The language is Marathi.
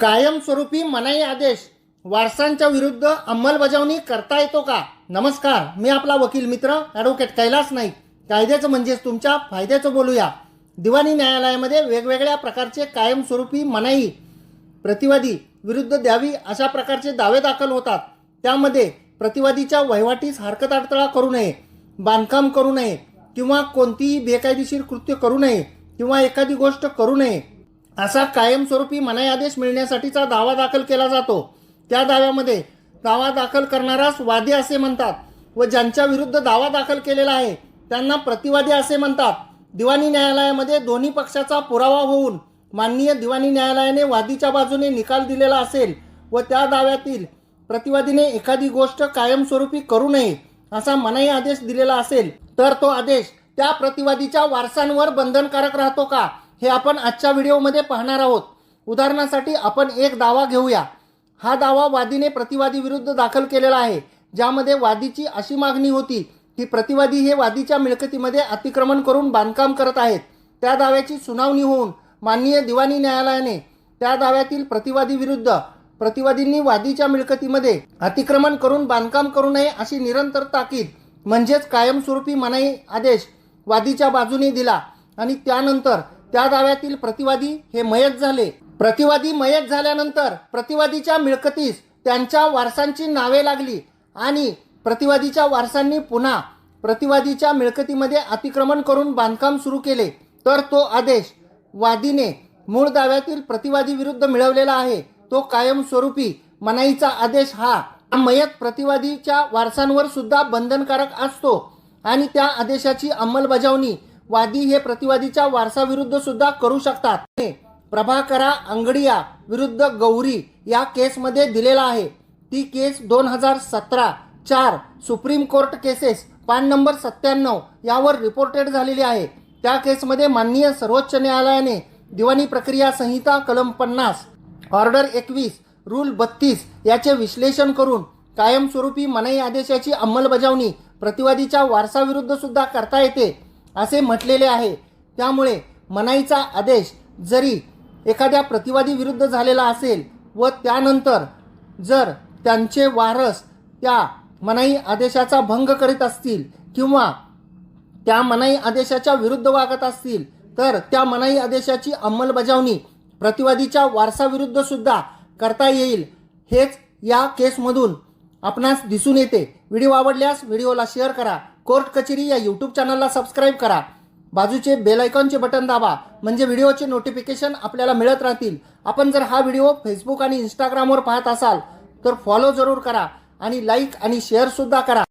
कायमस्वरूपी मनाई आदेश वारसांच्या विरुद्ध अंमलबजावणी करता येतो का? नमस्कार मी आपला वकील मित्र ॲडव्होकेट कैलास नाईक. कायद्याचं म्हणजेच तुमच्या फायद्याचं बोलूया. दिवाणी न्यायालयामध्ये वेगवेगळ्या प्रकारचे कायमस्वरूपी मनाई प्रतिवादी विरुद्ध द्यावी अशा प्रकारचे दावे दाखल होतात. त्यामध्ये प्रतिवादीच्या वहिवाटीस हरकत अडथळा करू नये बांधकाम करू नये किंवा कोणतीही बेकायदेशीर कृत्य करू नये किंवा एखादी गोष्ट करू नये असा कायमस्वरूपी मनाई आदेश मिळण्यासाठीचा दावा दाखल केला जातो. त्या दाव्यामध्ये दावा दाखल करणारास वादी असे म्हणतात व ज्यांच्या विरुद्ध दावा दाखल केलेला आहे त्यांना प्रतिवादी असे म्हणतात. दिवाणी न्यायालयामध्ये दोन्ही पक्षाचा पुरावा होऊन माननीय दिवाणी न्यायालयाने वादीच्या बाजूने निकाल दिलेला असेल व त्या दाव्यातील प्रतिवादीने एखादी गोष्ट कायमस्वरूपी करू नये असा मनाई आदेश दिलेला असेल तर तो आदेश त्या प्रतिवादीच्या वारसांवर बंधनकारक राहतो का? हे आपण आजच्या व्हिडिओमध्ये पाहणार आहोत. उदाहरणासाठी आपण एक दावा घेऊया. हा दावा वादीने प्रतिवादी विरुद्ध दाखल केलेला आहे. ज्यामध्ये वादीची अशी मागणी होती की प्रतिवादी हे वादीच्या मिळकतीमध्ये अतिक्रमण करून बांधकाम करत आहेत. त्या दाव्याची सुनावणी होऊन माननीय दिवाणी न्यायालयाने त्या दाव्यातील प्रतिवादी विरुद्ध प्रतिवादींनी वादीच्या मिळकतीमध्ये अतिक्रमण करून बांधकाम करू नये अशी निरंतर ताकीद म्हणजेच कायमस्वरूपी मनाई आदेश वादीच्या बाजूने दिला आणि त्यानंतर त्या दाव्यातील प्रतिवादी हे मयत झाले. प्रतिवादी मयत झाल्यानंतर प्रतिवादीच्या मिळकतीस त्यांच्या वारसांची नावे लागली आणि प्रतिवादीच्या वारसांनी पुन्हा प्रतिवादीच्या मिळकतीमध्ये अतिक्रमण करून बांधकाम सुरू केले. तर तो आदेश वादीने मूळ दाव्यातील प्रतिवादी विरुद्ध मिळवलेला आहे. तो कायमस्वरूपी मनाईचा आदेश हा मयत प्रतिवादीच्या वारसांवर सुद्धा बंधनकारक असतो आणि त्या आदेशाची अंमलबजावणी वादी हे प्रतिवादीच्या वारसाविरुद्ध सुद्धा करू शकतात. प्रभाकरा अंगडिया विरुद्ध गौरी या केसमध्ये दिलेला आहे. ती केस दोन हजार सतरा चार सुप्रीम कोर्ट केसेस पान नंबर सत्त्याण्णव यावर रिपोर्टेड झालेली आहे. त्या केसमध्ये माननीय सर्वोच्च न्यायालयाने दिवाणी प्रक्रिया संहिता कलम पन्नास ऑर्डर एकवीस रूल बत्तीस याचे विश्लेषण करून कायमस्वरूपी मनाई आदेशाची अंमलबजावणी प्रतिवादीच्या वारसाविरुद्ध सुद्धा करता येते. असे म्हटलेले आहे. त्यामुळे मनाईचा आदेश जरी एखाद्या प्रतिवादी विरुद्ध झालेला असेल व त्यानंतर जर त्यांचे वारस त्या मनाई आदेशाचा भंग करीत असतील किंवा त्या मनाई आदेशाच्या विरुद्ध वागत असतील तर त्या मनाई आदेशाची अंमलबजावणी प्रतिवादीच्या वारसाविरुद्ध सुद्धा करता येईल. हेच या केसमधून आपणास दिसून येते. व्हिडिओ आवडल्यास व्हिडिओला शेअर करा. कोर्ट कचेरी या यूट्यूब चॅनलला सबस्क्राईब करा. बाजूचे बेल आयकॉनचे बटन दाबा म्हणजे व्हिडिओचे नोटिफिकेशन आपल्याला मिळत राहतील. आपण जर हा व्हिडिओ फेसबुक आणि इंस्टाग्रामवर पाहत असाल तर फॉलो जरूर करा आणि लाईक आणि शेअरसुद्धा करा.